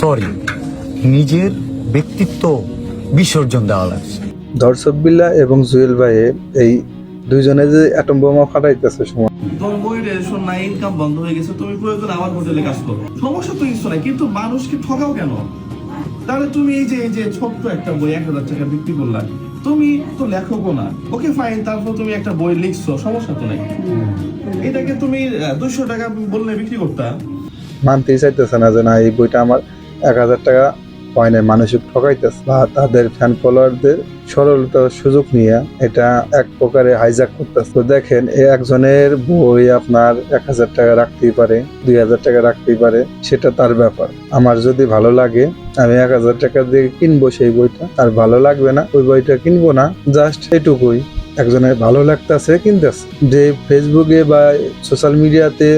Sorry নিজের ব্যক্তিত্ব বিসর্জন দেওয়া লাগছে। দর্শক বিল্লা এবং জুয়েল ভাইয়ে এই দুইজনে যে অ্যাটম বোমা ফাটাইতেছে সময়। তোমার বইয়ের রেশন নাই ইনকাম বন্ধ হয়ে গেছে তুমি প্রয়োজন আমার হোটেলে কাজ করো। সমস্যা তো কিছু নাই কিন্তু মানুষকে ঠকাও কেন? তাহলে তুমি এই যে এই যে ছোট্ট একটা বই এক হাজার টাকা বিক্রি করলা তুমি তো লেখকও না। ওকে ফাইন তারপর তুমি একটা বই লিখছো সমস্যা তো নাই। এটাকে তুমি দুশো টাকা বললে বিক্রি করতা? মানতেই চাইতেছে না যে না এই বইটা আমার এক হাজার টাকা হয় না মানুষের ঠকাইতেছে। বা তাদের ফ্যান ফলোয়ারদের সরলতার সুযোগ নিয়ে এটা এক প্রকারে হাইজাক করতেছে। তো দেখেন এই একজনের বই আপনার এক হাজার টাকা রাখতেই পারে, দুই হাজার টাকা রাখতেই পারে, সেটা তার ব্যাপার। আমার যদি ভালো লাগে, আমি এক হাজার টাকা দিয়ে কিনবো সেই বইটা। আর ভালো লাগবে না, ওই বইটা কিনবো না জাস্ট এটুকুই। একজনের ভালো লাগতেছে, কিনতেছে। যে ফেসবুকে বা সোশ্যাল মিডিয়াতে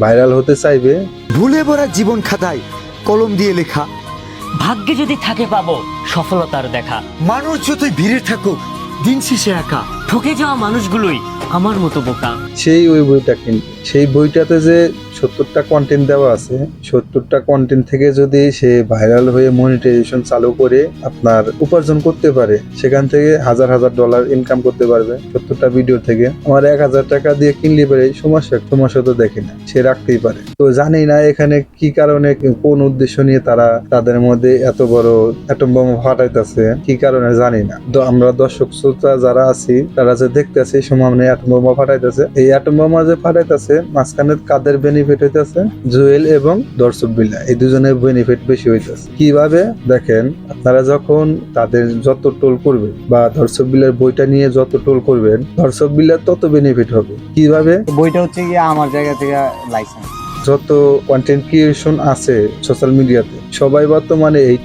ভাইরাল হতে চাইবে, ভুলে ভরা জীবন খাতায় কলম দিয়ে লেখা। ভাগ্যে যদি থাকে পাবো সফলতার দেখা। মানুষ যতই ভিড়ে থাকুক দিন শেষে একা। ঠকে যাওয়া মানুষগুলোই আমার মতো বোকা। সেই ওই বইটা কিন্তু সেই বইটাতে যে সত্তরটা কন্টেন্ট দেওয়া আছে। সত্তরটা কন্টেন্ট থেকে যদি সে ভাইরাল হয়ে মনিটাইজেশন চালু করে আপনার উপার্জন করতে পারে, সেখান থেকে হাজার হাজার ডলার ইনকাম করতে পারবে সত্তরটা ভিডিও থেকে। আমার এক হাজার টাকা দিয়ে কিনলে পারে সমস্যা সমস্যা তো দেখে না, সে রাখতেই পারে। তো জানি না এখানে কি কারণে, কোন উদ্দেশ্য নিয়ে তারা তাদের মধ্যে এত বড় অ্যাটম বোমা ফাটাইতেছে, কি কারণে জানি না। তো আমরা দর্শক শ্রোতা যারা আছি, তারা যে দেখতেছি সমানে অ্যাটম বোমা ফাটাইতেছে, এই অ্যাটম বোমা যে ফাটাইতেছে, মাঝখানে কাদের বেনিফিট হইতেছে? জুয়েল এবং দর্শক বিল্লা এই দুজনের বেনিফিট বেশি হইতেছে। কীভাবে? দেখেন, আপনারা যখন তাদের যত টোল করবে বা দর্শক বিল্লার বইটা নিয়ে যত টোল করবেন, দর্শক বিল্লার তত বেনিফিট হবে। কীভাবে? বইটা হচ্ছে গিয়ে আমার জায়গা থেকে লাইসেন্স যত কন্টেন্ট ক্রিয়েশন আছে সোশ্যাল মিডিয়াতে সবাই বর্তমানে এই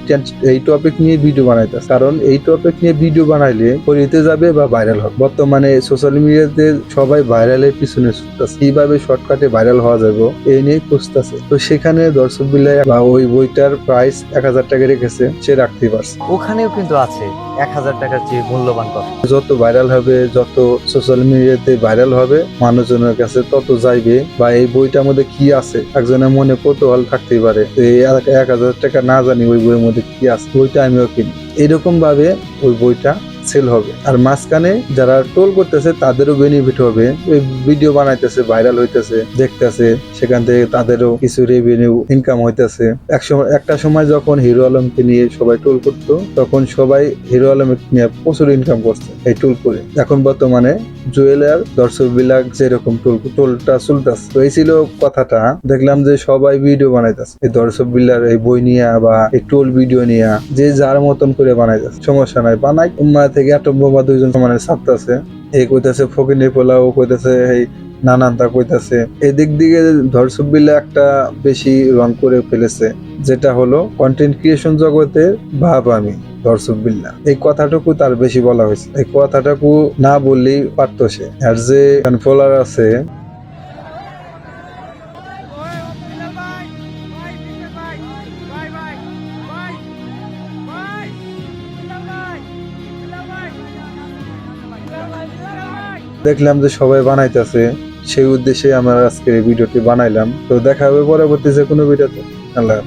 এই টপিক নিয়ে ভিডিও বানাইতেছে। কারণ এই টপিক নিয়ে ভিডিও বানাইলে পরিতে যাবে বা ভাইরাল হবে। বর্তমানে সোশ্যাল মিডিয়াতে সবাই ভাইরালের পিছনে ছুটতেছে। কীভাবে শর্টকাটে ভাইরাল হওয়া যাবে এই নিয়ে খুঁজতেছে। তো সেখানে দর্শক বিল্লাই বা ওই বইটার প্রাইস এক হাজার টাকা রেখেছে, সে রাখতে পারছে। ওখানেও কিন্তু আছে। এক হাজার টাকার চেয়ে মূল্যবান কথা যত ভাইরাল হবে, যত সোশ্যাল মিডিয়াতে ভাইরাল হবে, মানুষজনের কাছে তত যাইবে। বা এই বইটার মধ্যে কি আছে? একজনের মনে কৌতূহল থাকতেই পারে এই এক হাজার টাকা না জানি ওই বইয়ের মধ্যে কি আছে? বইটা আমিও কিনি। এরকম ভাবে ওই বইটা সেল হবে। আর মাঝখানে যারা টোল করতেছে, তাদেরও বেনিফিট হবে। ওই ভিডিও বানাইতেছে ভাইরাল হইতেছে, দেখতেছে, সেখান থেকে তাদেরও কিছু রেভিনিউ ইনকাম হইতেছে। এক সময়, একটা সময় যখন হিরো আলমকে নিয়ে সবাই টোল করতো, তখন সবাই হিরো আলমকে নিয়ে প্রচুর ইনকাম করছে এই টোল করে। এখন বর্তমানে জুয়েলার, দর্শক বিলাক যেরকম টোল, টোলটা চলতেছে, তো এই ছিল কথাটা। দেখলাম যে সবাই ভিডিও বানাইতেছে। এই দর্শক বিলার এই বই নিয়ে বা এই টোল ভিডিও নিয়ে, যে যার মতন করে বানাইতেছে, সমস্যা নাই। বানাই উম্মা থেকে অ্যাটম বোমা দুইজন সমানে ছাপতেছে এই কইতাছে ফকিনি পোলা ও কইতাছে, এই নানানটা কইতাছে। এদিক দিকে দর্শক বিল্লা একটা বেশি রং করে ফেলেছে, যেটা হলো কন্টেন্ট ক্রিয়েশন জগতের ভাব আমি। দর্শক বিল্লা। এই কথাটুকু তার বেশি বলা হয়েছে। এই কথাটুকু না বললেই পারতো সে। আর যে ফলোয়ার আছে, দেখলাম যে সবাই বানাইতেছে। সেই উদ্দেশ্যে আমরা আজকের এই ভিডিওটি বানাইলাম। তো দেখা হবে পরবর্তী যে কোনো ভিডিওতে। আল্লাহ।